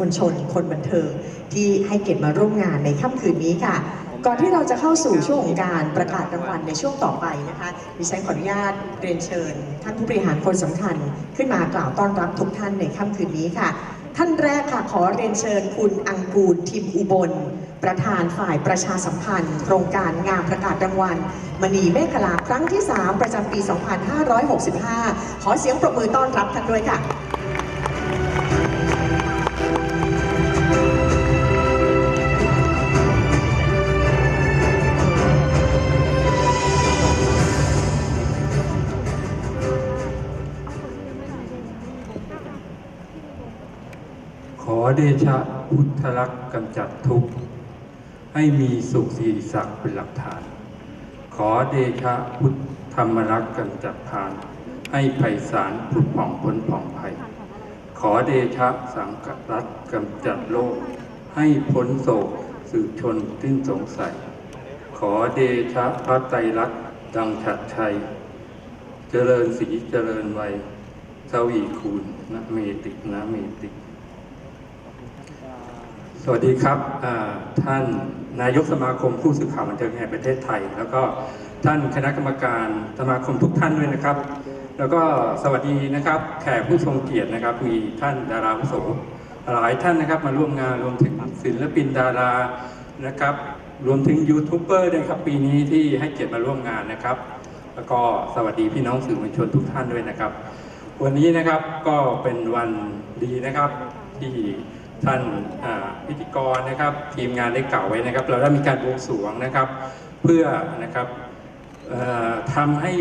มวลชน คนบันเทิงที่ให้เกียรติมาร่วมงานในค่ำคืนนี้ค่ะ ก่อนที่เราจะเข้าสู่ช่วงของการประกาศรางวัลในช่วงต่อไปนะคะดิฉันขออนุญาตเรียนเชิญ ท่านผู้บริหารคนสำคัญ ขึ้นมากล่าวต้อนรับทุกท่านในค่ำคืนนี้ค่ะ ท่านแรกค่ะขอเรียนเชิญคุณอังกูลทิมอุบลประธานฝ่ายประชาสัมพันธ์ โครงการงานประกาศรางวัลมณีเมฆลาครั้งที่ 3 ประจำปี 2565 ขอเสียงปรบมือต้อนรับท่านด้วยค่ะ อเดชะพุทธลักษณ์กำจัดทุกข์ ให้มีสุขสีศักดิ์เป็นหลักฐาน ขอเดชะพุทธธรรมลักษณ์กำจัดพาน ให้ไพศาลผุดผ่องพ้นผ่องภัย ขอเดชะสังกัรัตกำจัดโลก ให้พ้นโศกสืบชนสิ้นสงสัย ขอเดชะพระไตรลักษณ์ดังฉัดชัย เจริญสีเจริญวัยทวีคูณนะเมตินะเมติ สวัสดีครับท่านนายกสมาคมผู้สื่อข่าวบันเทิงแห่งประเทศไทย แล้วก็ท่านคณะกรรมการสมาคมทุกท่านด้วยนะครับ แล้วก็สวัสดีนะครับ แขกผู้ทรงเกียรตินะครับ มีท่านดาราผู้โสหลายท่านนะครับมาร่วมงานรวมถึงศิลปินดารานะครับ รวมถึงยูทูบเบอร์ด้วยครับปีนี้ที่ให้เกียรติมาร่วมงานนะครับ แล้วก็สวัสดีพี่น้องสื่อมวลชนทุกท่านด้วยนะครับ วันนี้นะครับก็เป็นวันดีนะครับที่ ท่านพิธีกรนะครับทีมงานได้กล่าวไว้นะครับ เราได้มีการบวงสรวงนะครับ เพื่อนะครับทำให้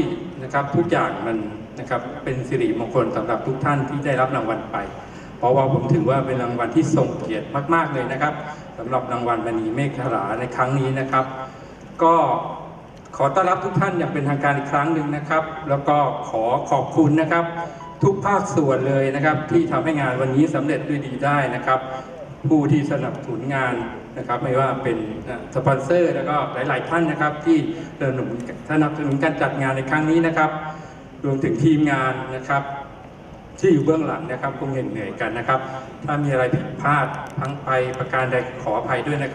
นะครับทุกอย่างมันนะครับเป็นสิริมงคลสำหรับทุกท่านที่ได้รับรางวัลไป เพราะว่าผมถือว่าเป็นรางวัลที่ทรงเกียรติมาก ๆเลยนะครับสำหรับรางวัลมณีเมฆขลาในครั้งนี้นะครับ ก็ขอต้อนรับทุกท่านอย่างเป็นทางการอีกครั้งหนึ่งนะครับ แล้วก็ขอขอบคุณนะครับ ทุกภาคส่วนเลยนะครับ ที่ทำให้งานวันนี้สำเร็จด้วยดีได้นะครับ ผู้ที่สนับสนุนงานนะครับ ไม่ว่าเป็นสปอนเซอร์ แล้วก็หลาย ๆ ท่านนะครับ ที่สนับสนุนสนับสนุนการจัดงานในครั้งนี้นะครับ รวมถึงทีมงานนะครับ ที่อยู่เบื้องหลังนะครับคงเหน็ดเหนื่อยกันนะครับ ถ้ามีอะไรผิดพลาดทั้งไปประการใดขออภัยด้วยนะ